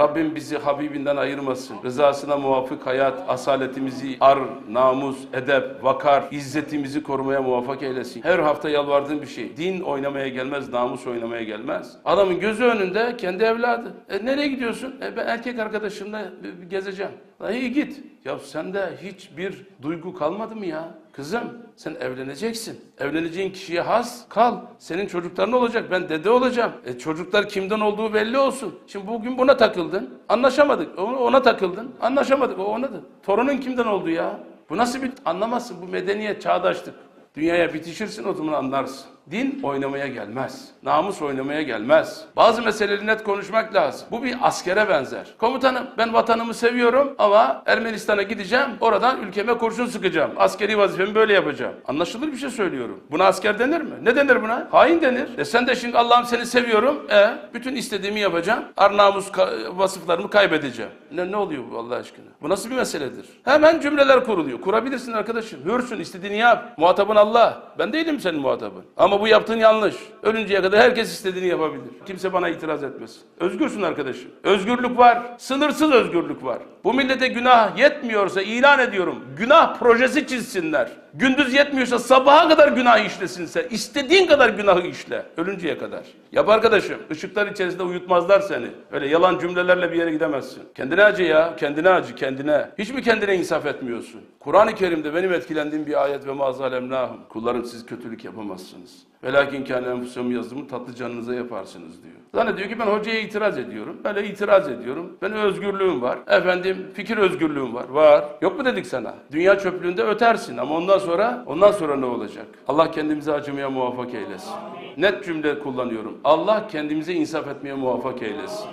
Rabbim bizi Habibinden ayırmasın. Rızasına muvafık hayat, asaletimizi, ar, namus, edep, vakar, izzetimizi korumaya muvaffak eylesin. Her hafta yalvardığım bir şey. Din oynamaya gelmez, namus oynamaya gelmez. Adamın gözü önünde kendi evladı. E nereye gidiyorsun? E ben erkek arkadaşımla e, gezeceğim. La iyi git. Ya sende hiçbir duygu kalmadı mı ya? Kızım sen evleneceksin. Evleneceğin kişiye has kal. Senin çocukların olacak. Ben dede olacağım. E çocuklar kimden olduğu belli olsun. Şimdi bugün buna takıldın. Anlaşamadık. Ona, takıldın. Anlaşamadık. O ona da. Torunun kimden olduğu ya? Bu nasıl bir anlamazsın. Bu medeniyet, çağdaşlık. Dünyaya bitişirsin o zaman anlarsın. Din oynamaya gelmez. Namus oynamaya gelmez. Bazı meseleleri net konuşmak lazım. Bu bir askere benzer. Komutanım ben vatanımı seviyorum ama Ermenistan'a gideceğim. Oradan ülkeme kurşun sıkacağım. Askeri vazifemi böyle yapacağım. Anlaşılır bir şey söylüyorum. Buna asker denir mi? Ne denir buna? Hain denir. E sen de şimdi Allah'ım seni seviyorum. E bütün istediğimi yapacağım. Ar namus vasıflarımı kaybedeceğim. Ne, ne oluyor bu Allah aşkına? Bu nasıl bir meseledir? Hemen cümleler kuruluyor. Kurabilirsin arkadaşım. Hürsün istediğini yap. Muhatabın Allah. Ben değilim senin muhatabın. Ama bu yaptığın yanlış. Ölünceye kadar herkes istediğini yapabilir. Kimse bana itiraz etmesin. Özgürsün arkadaşım. Özgürlük var. Sınırsız özgürlük var. Bu millete günah yetmiyorsa ilan ediyorum. Günah projesi çizsinler. Gündüz yetmiyorsa sabaha kadar günah işlesinse. istediğin kadar günahı işle. Ölünceye kadar. Yap arkadaşım. Işıklar içerisinde uyutmazlar seni. Öyle yalan cümlelerle bir yere gidemezsin. Kendine acı ya. Kendine acı. Kendine. Hiç mi kendine insaf etmiyorsun? Kur'an-ı Kerim'de benim etkilendiğim bir ayet ve mazalem lahum. Kullarım siz kötülük yapamazsınız. Velakin kâne enfusum yazdımı tatlı canınıza yaparsınız diyor. Zannediyor ki ben hocaya itiraz ediyorum. Ben de itiraz ediyorum. Benim özgürlüğüm var. Efendim fikir özgürlüğüm var. Var. Yok mu dedik sana? Dünya çöplüğünde ötersin ama ondan sonra ondan sonra ne olacak? Allah kendimize acımaya muvaffak eylesin. Net cümle kullanıyorum. Allah kendimize insaf etmeye muvaffak eylesin.